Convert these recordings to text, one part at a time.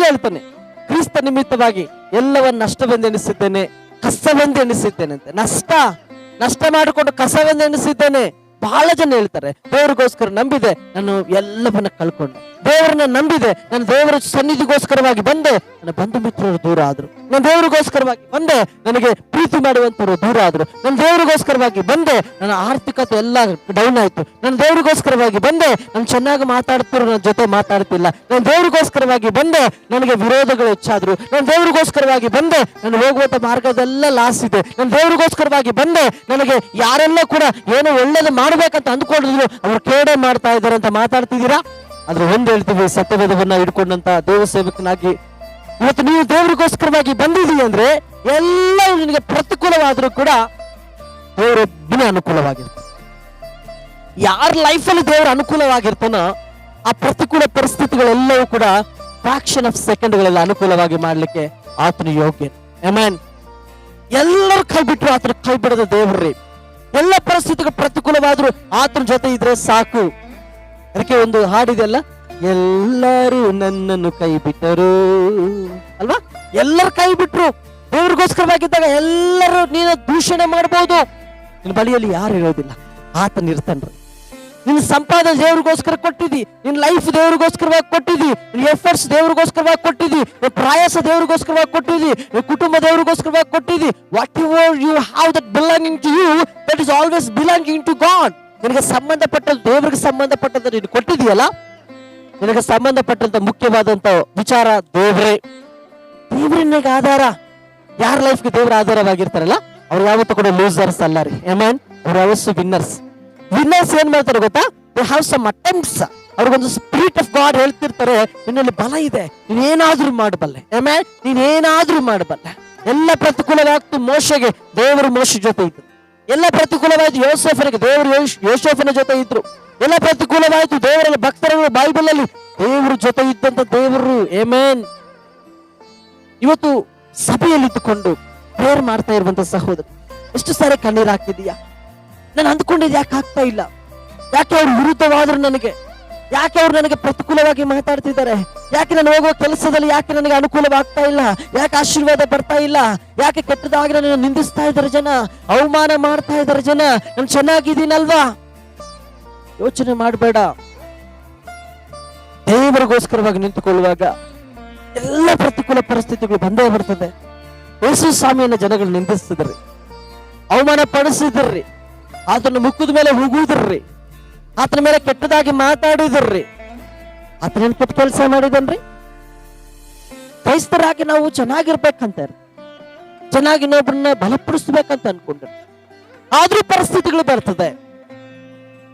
Paul ಹೇಳ್ತಾನೆ ಕ್ರಿಸ್ತ ನಿಮಿತ್ತವಾಗಿ ಎಲ್ಲವನ್ನ ನಷ್ಟವೆಂದು ಎಣಿಸಿದ್ದೇನೆ ಕಸವೆಂದು ಎಣಿಸಿದ್ದೇನೆ ಅಂತ ನಷ್ಟ ನಷ್ಟ ಮಾಡಿಕೊಂಡು ಕಸವೆಂದು ಎಣಿಸಿದ್ದೇನೆ ಬಹಳ ಜನ ಹೇಳ್ತಾರೆ, ದೇವರಿಗೋಸ್ಕರ ನಂಬಿದೆ, ನಾನು ಎಲ್ಲವನ್ನ ಕಳ್ಕೊಂಡೆ. ದೇವರನ್ನ ನಂಬಿದೆ, ನಾನು ದೇವರ ಸನ್ನಿಧಿಗೋಸ್ಕರವಾಗಿ ಬಂದೆ. ನನ್ನ ಬಂಧು ಮಿತ್ರರು ದೂರ ಆದ್ರು. ನಾನು ದೇವರಿಗೋಸ್ಕರವಾಗಿ ಬಂದೆ, ನನಗೆ ಪ್ರೀತಿ ಮಾಡುವಂತವರು ದೂರ ಆದ್ರು. ನನ್ನ ದೇವರಿಗೋಸ್ಕರವಾಗಿ ಬಂದೆ, ನನ್ನ ಆರ್ಥಿಕತೆ ಎಲ್ಲ ಡೌನ್ ಆಯ್ತು. ನನ್ನ ದೇವರಿಗೋಸ್ಕರವಾಗಿ ಬಂದೆ, ನಾನು ಚೆನ್ನಾಗಿ ಮಾತಾಡ್ತಿರೋ ನನ್ನ ಜೊತೆ ಮಾತಾಡ್ತಿಲ್ಲ. ನಾನು ದೇವರಿಗೋಸ್ಕರವಾಗಿ ಬಂದೆ, ನನಗೆ ವಿರೋಧಗಳು ಹೆಚ್ಚಾದ್ರು. ನಾನು ದೇವರಿಗೋಸ್ಕರವಾಗಿ ಬಂದೆ, ನಾನು ಹೋಗುವಂತ ಮಾರ್ಗದೆಲ್ಲ ಲಾಸ್ ಇದೆ. ನಾನು ದೇವರಿಗೋಸ್ಕರವಾಗಿ ಬಂದೆ, ನನಗೆ ಯಾರೆಲ್ಲ ಕೂಡ ಏನೋ ಒಳ್ಳೇದು ಮಾಡ್ಬೇಕಂತ ಅಂದ್ಕೊಂಡಿದ್ರು, ಅವ್ರು ಕೇಡೆ ಮಾಡ್ತಾ ಇದ್ದಾರೆ ಅಂತ ಮಾತಾಡ್ತಿದ್ದೀರಾ? ಆದ್ರೆ ಒಂದ್ ಹೇಳ್ತೀವಿ, ಸತ್ಯವೇದವನ್ನ ಹಿಡ್ಕೊಂಡಂತ ದೇವ ಸೇವಕನಾಗಿ. ಇವತ್ತು ನೀವು ದೇವರಿಗೋಸ್ಕರವಾಗಿ ಬಂದಿದ್ದೀವಿ ಅಂದ್ರೆ ಎಲ್ಲ ನಿನಗೆ ಪ್ರತಿಕೂಲವಾದ್ರೂ ಕೂಡ ದೇವರೊಬ್ಬನೇ ಅನುಕೂಲವಾಗಿರ್ತದೆ ಯಾರ ಲೈಫಲ್ಲಿ ದೇವರ ಅನುಕೂಲವಾಗಿರ್ತಾನೋ, ಆ ಪ್ರತಿಕೂಲ ಪರಿಸ್ಥಿತಿಗಳೆಲ್ಲವೂ ಕೂಡ ಫ್ರಾಕ್ಷನ್ ಆಫ್ ಸೆಕೆಂಡ್ಗಳೆಲ್ಲ ಅನುಕೂಲವಾಗಿ ಮಾಡ್ಲಿಕ್ಕೆ ಆತನ ಯೋಗ್ಯ ಎಲ್ಲರೂ ಕೈ ಬಿಟ್ಟರು ಆತನ ಕೈ ಬಿಡದ ದೇವ್ರಿ ಎಲ್ಲ ಪರಿಸ್ಥಿತಿಗೆ ಪ್ರತಿಕೂಲವಾದರೂ ಆತನ ಜೊತೆ ಇದ್ರೆ ಸಾಕು. ಅದಕ್ಕೆ ಒಂದು ಹಾಡಿದೆಯಲ್ಲ ಎಲ್ಲರೂ ನನ್ನನ್ನು ಕೈ ಬಿಟ್ಟರು ಅಲ್ವಾ? ಎಲ್ಲರೂ ಕೈ ಬಿಟ್ರು ದೇವ್ರಿಗೋಸ್ಕರವಾಗಿದ್ದಾಗ ಎಲ್ಲರೂ ನೀನು ದೂಷಣೆ ಮಾಡಬಹುದು ನಿನ್ನ ಬಳಿಯಲ್ಲಿ ಯಾರು ಇರೋದಿಲ್ಲ. ಆತನಿರ್ತನ್ರು. ನಿನ್ನ ಸಂಪಾದನೆ ದೇವ್ರಿಗೋಸ್ಕರ ಕೊಟ್ಟಿದ್ದಿ ನಿನ್ನ ಲೈಫ್ ದೇವ್ರಿಗೋಸ್ಕರವಾಗಿ ಕೊಟ್ಟಿದ್ದಿ ನಿನ್ನ ಎಫರ್ಟ್ಸ್ ದೇವ್ರಿಗೋಸ್ಕರವಾಗಿ ಕೊಟ್ಟಿದ್ದಿ ನಿನ್ನ ಪ್ರಯಾಸ ದೇವ್ರಿಗೋಸ್ಕರವಾಗಿ ಕೊಟ್ಟಿದ್ದಿ ನಿನ್ನ ಕುಟುಂಬ ದೇವ್ರಿಗೋಸ್ಕರವಾಗಿ ಕೊಟ್ಟಿದಿ. What you you have that belonging to you that is always belonging to God ನಿನಗೆ ಸಂಬಂಧಪಟ್ಟದ್ದು ದೇವ್ರಿಗೆ ಸಂಬಂಧಪಟ್ಟದ್ದು ನೀನು ಕೊಟ್ಟಿದೆಯಲ್ಲ ನಿನಗೆ ಸಂಬಂಧಪಟ್ಟಂತ ಮುಖ್ಯವಾದಂತ ವಿಚಾರ ದೇವ್ರೆ. ದೇವ್ರೇ ಆಧಾರ. ಯಾರ ಲೈಫ್ಗೆ ದೇವ್ರ ಆಧಾರವಾಗಿರ್ತಾರಲ್ಲ, ಅವ್ರು ಯಾವತ್ತೂ ಕೂಡ ಲೂಸರ್ಸ್ ಅಲ್ಲ ರೀ. ಎಮನ್ ಅವ್ರು ಯಾವತ್ತು ವಿನ್ನರ್ಸ್ ವಿನ್ನರ್ಸ್ ಏನ್ ಮಾಡ್ತಾರೆ ಗೊತ್ತಾ? ದೇ ಹ್ಯಾವ್ ಸಮ್ ಅಟೆಂಪ್ಟ್ಸ್ ಅವ್ರಿಗೊಂದು ಸ್ಪಿರಿಟ್ ಆಫ್ ಗಾಡ್ ಹೇಳ್ತಿರ್ತಾರೆ, ನಿನ್ನಲ್ಲಿ ಬಲ ಇದೆ, ನೀನೇನಾದ್ರೂ ಮಾಡಬಲ್ಲೆ ಎಮನ್ ನೀನೇನಾದ್ರೂ ಮಾಡಬಲ್ಲೆ ಎಲ್ಲ ಪ್ರತಿಕೂಲವಾಗ್ತು ಮೋಶೆಗೆ, ದೇವರು ಮೋಶ ಜೊತೆ ಇದ್ರು. ಎಲ್ಲ ಪ್ರತಿಕೂಲವಾಯ್ತು ಯೋಸೇಫನಿಗೆ, ದೇವರು ಯೋಸೆಫನ ಜೊತೆ ಇದ್ರು. ಎಲ್ಲ ಪ್ರತಿಕೂಲವಾಯ್ತು ದೇವರ ಭಕ್ತರು ಬೈಬಲ್ ಅಲ್ಲಿ ದೇವರು ಜೊತೆ ಇದ್ದಂತ ದೇವರು. ಏಮೇನ್ ಇವತ್ತು ಸಭೆಯಲ್ಲಿದ್ದುಕೊಂಡು ಪ್ರೇಯರ್ ಮಾಡ್ತಾ ಇರುವಂತ ಸಹೋದರ, ಎಷ್ಟು ಸಾರಿ ಕಣ್ಣೀರ್ ಹಾಕ್ತಿದೀಯಾ ನಾನು ಅಂದ್ಕೊಂಡಿದ್ದು ಯಾಕೆ ಆಗ್ತಾ ಇಲ್ಲ? ಯಾಕೆ ಅವ್ರು ವಿರುದ್ಧವಾದ್ರು ನನಗೆ? ಯಾಕೆ ಅವ್ರು ನನಗೆ ಪ್ರತಿಕೂಲವಾಗಿ ಮಾತಾಡ್ತಿದ್ದಾರೆ? ಯಾಕೆ ನಾನು ಹೋಗುವ ಕೆಲಸದಲ್ಲಿ ಯಾಕೆ ನನಗೆ ಅನುಕೂಲವಾಗ್ತಾ ಇಲ್ಲ? ಯಾಕೆ ಆಶೀರ್ವಾದ ಬರ್ತಾ ಇಲ್ಲ? ಯಾಕೆ ಕೆಟ್ಟದಾಗಿ ನನ್ನ ನಿಂದಿಸ್ತಾ ಇದ್ದಾರೆ ಜನ? ಅವಮಾನ ಮಾಡ್ತಾ ಇದ್ದಾರೆ ಜನ? ನಾನು ಚೆನ್ನಾಗಿದ್ದೀನಲ್ವಾ? ಯೋಚನೆ ಮಾಡಬೇಡ. ದೇವರಿಗೋಸ್ಕರವಾಗಿ ನಿಂತುಕೊಳ್ಳುವಾಗ ಎಲ್ಲ ಪ್ರತಿಕೂಲ ಪರಿಸ್ಥಿತಿಗಳು ಬಂದೇ ಬರ್ತದೆ. ಯೇಸು ಸ್ವಾಮಿಯನ್ನ ಜನಗಳು ನಿಂದಿಸ್ತಿದ್ರಿ. ಅವಮಾನ ಪಡಿಸಿದ್ರಿ ಆತನ ಮುಖದ ಮೇಲೆ ಹೋಗುವುದ್ರಿ ಆತನ ಮೇಲೆ ಕೆಟ್ಟದಾಗಿ ಮಾತಾಡಿದ್ರಿ ಆತನೇನ್ ಕೆಟ್ಟ ಕೆಲಸ ಮಾಡಿದನ್ರಿ. ಕ್ರೈಸ್ತರಾಗಿ ನಾವು ಚೆನ್ನಾಗಿರ್ಬೇಕಂತ ಚೆನ್ನಾಗಿ ಇನ್ನೊಬ್ಬರನ್ನ ಬಲಪಡಿಸ್ಬೇಕಂತ ಅನ್ಕೊಂಡ್ರಿ. ಆದ್ರೂ ಪರಿಸ್ಥಿತಿಗಳು ಬರ್ತದೆ.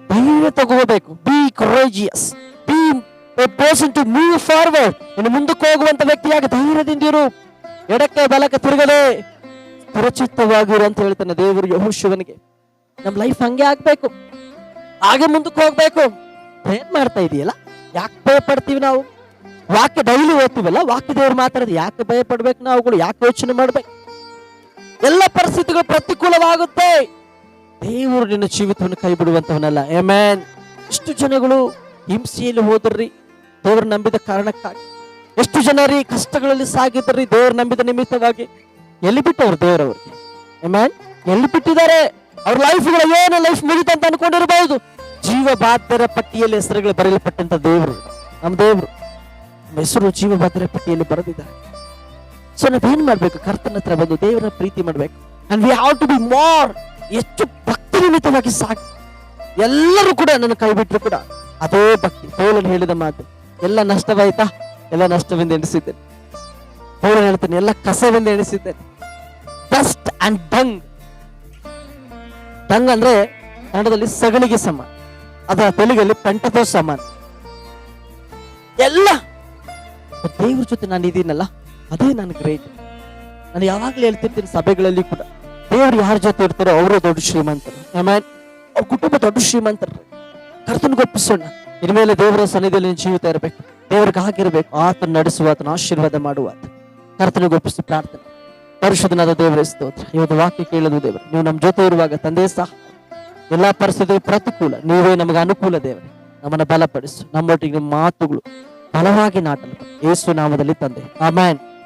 ಧೈರ್ಯ ತಗೋಬೇಕು. Be courageous be person to move forward ಇನ್ನು ಮುಂದಕ್ಕೆ ಹೋಗುವಂತ ವ್ಯಕ್ತಿಯಾಗಿ ಧೈರ್ಯದಿಂದಿರು ಎಡಕ್ಕೆ ಬಲಕ್ಕೆ ತಿರುಗದೆ. ಸುರಕ್ಷಿತವಾಗಿರು ಅಂತ ಹೇಳ್ತಾನೆ ದೇವರು ಯಹೋಶಿವನಿಗೆ. ನಮ್ ಲೈಫ್ ಹಂಗೆ ಆಗ್ಬೇಕು. ಹಾಗೆ ಮುಂದಕ್ಕೆ ಹೋಗ್ಬೇಕು. ಏನ್ ಮಾಡ್ತಾ ಇದೆಯಲ್ಲ? ಯಾಕೆ ಭಯ ಪಡ್ತೀವಿ ನಾವು? ವಾಕ್ಯ ಡೈಲಿ ಓದ್ತೀವಲ್ಲ ವಾಕ್ಯ ದೇವ್ರು ಮಾತಾಡೋದು ಯಾಕೆ ಭಯ ಪಡ್ಬೇಕು ನಾವುಗಳು ಯಾಕೆ ಯೋಚನೆ ಮಾಡ್ಬೇಕು? ಎಲ್ಲ ಪರಿಸ್ಥಿತಿಗಳು ಪ್ರತಿಕೂಲವಾಗುತ್ತೆ. ದೇವರು ನಿನ್ನ ಜೀವಿತವನ್ನು ಕೈ ಬಿಡುವಂತವನಲ್ಲ. ಎಮ್ಯಾನ್ ಎಷ್ಟು ಜನಗಳು ಹಿಂಸೆಯಲ್ಲಿ ಹೋದ್ರಿ. ದೇವರು ನಂಬಿದ ಕಾರಣಕ್ಕಾಗಿ. ಎಷ್ಟು ಜನರಿ ಕಷ್ಟಗಳಲ್ಲಿ ಸಾಗಿದ್ರಿ ದೇವ್ರ ನಂಬಿದ ನಿಮಿತ್ತವಾಗಿ. ಎಲ್ಲಿ ಬಿಟ್ಟವ್ರು ದೇವರವ್ರಿಗೆ? ಎಮ್ಯಾನ್ ಎಲ್ಲಿ ಬಿಟ್ಟಿದ್ದಾರೆ? ಅವ್ರ ಲೈಫ್ ಏನು ಲೈಫ್ ಮುಗಿತಂತ ಅನ್ಕೊಂಡಿರಬಹುದು ಜೀವ ಬಾಧ್ಯರ ಪಟ್ಟಿಯಲ್ಲಿ ಹೆಸರುಗಳು ಬರೆಯಲ್ಪಟ್ಟಂತ ದೇವರು, ನಮ್ಮ ದೇವರು, ನಮ್ಮ ಹೆಸರು ಜೀವ ಬಾಧ್ಯರ ಪಟ್ಟಿಯಲ್ಲಿ ಬರೆದಿದ್ದಾರೆ. ಸೊ ನಾವೇನ್ ಮಾಡ್ಬೇಕು? ಕರ್ತನ ಹತ್ರ ಬಂದು ದೇವರ ಪ್ರೀತಿ ಮಾಡ್ಬೇಕು. And we have to be more ಹೆಚ್ಚು ಭಕ್ತಿ ನಿಮಿತ್ತವಾಗಿ ಸಾಕು. ಎಲ್ಲರೂ ಕೂಡ ನನ್ನ ಕೈ ಬಿಟ್ಟರು ಕೂಡ ಅದೇ ಭಕ್ತಿ. ಪೌಲನ್ ಹೇಳಿದ ಮಾತು, ಎಲ್ಲ ನಷ್ಟವಾಯ್ತಾ? ಎಲ್ಲ ನಷ್ಟವೆಂದು ಎಣಿಸಿದ್ದೇನೆ. ಪೌಲನ್ ಹೇಳ್ತಾನೆ, ಎಲ್ಲ ಕಸವೆಂದು ಎಣಿಸಿದ್ದೇನೆ. ಡಸ್ಟ್ ಅಂಡ್ ಡಂಗ್ ಡಂಗ್ ಅಂದ್ರೆ ಕನ್ನಡದಲ್ಲಿ ಸಗಣಿಗೆ ಸಮ ಅದರ ತೆಲುಗಲ್ಲಿ ಪಂಟతో ಸಮಾನ ಎಲ್ಲ ದೇವ್ರ ಜೊತೆ ನಾನು ಇದೀನಲ್ಲ, ಅದೇ ನಾನು ಗ್ರೇಟ್. ನಾನು ಯಾವಾಗ್ಲೂ ಹೇಳ್ತಿರ್ತೀನಿ ಸಭೆಗಳಲ್ಲಿ ಕೂಡ, ದೇವ್ರು ಯಾರ ಜೊತೆ ಇರ್ತಾರೋ ಅವರು ದೊಡ್ಡ ಶ್ರೀಮಂತರು. ಅವ್ರ ಕುಟುಂಬ ದೊಡ್ಡ ಶ್ರೀಮಂತರು. ಕರ್ತನ ಗೊಪ್ಪಿಸೋಣ ಇನ್ಮೇಲೆ ದೇವರ ಸನ್ನಿಧಿಯಲ್ಲಿ ಜೀವಿತ ಇರಬೇಕು. ದೇವ್ರಿಗೆ ಆಗಿರ್ಬೇಕು ಆತನ ನಡೆಸುವ, ಆತನ ಆಶೀರ್ವಾದ ಮಾಡುವ ಕರ್ತನ ಕರ್ತನಿಗೆ ಒಪ್ಪಿಸಿ ಪ್ರಾರ್ಥನೆ. ಪರಿಶುದ್ಧನಾದ ದೇವರ, ಸ್ತೋತ್ರ. ಇವತ್ತು ವಾಕ್ಯ ಕೇಳೋದು ದೇವರು, ನೀವು ನಮ್ಮ ಜೊತೆ ಇರುವಾಗ ತಂದೆ ಸಹ ಎಲ್ಲಾ ಪರಿಸ್ಥಿತಿ ಪ್ರತಿಕೂಲ, ನೀವೇ ನಮಗೆ ಅನುಕೂಲ ದೇವರೇ. ನಮ್ಮನ್ನ ಬಲಪಡಿಸು, ನಮ್ಮೊಟ್ಟಿಗೆ ಮಾತುಗಳು ಬಲವಾಗಿ ನಾಟಲು. ಯೇಸು ನಾಮದಲ್ಲಿ ತಂದೆ. ಆಮೇನ್.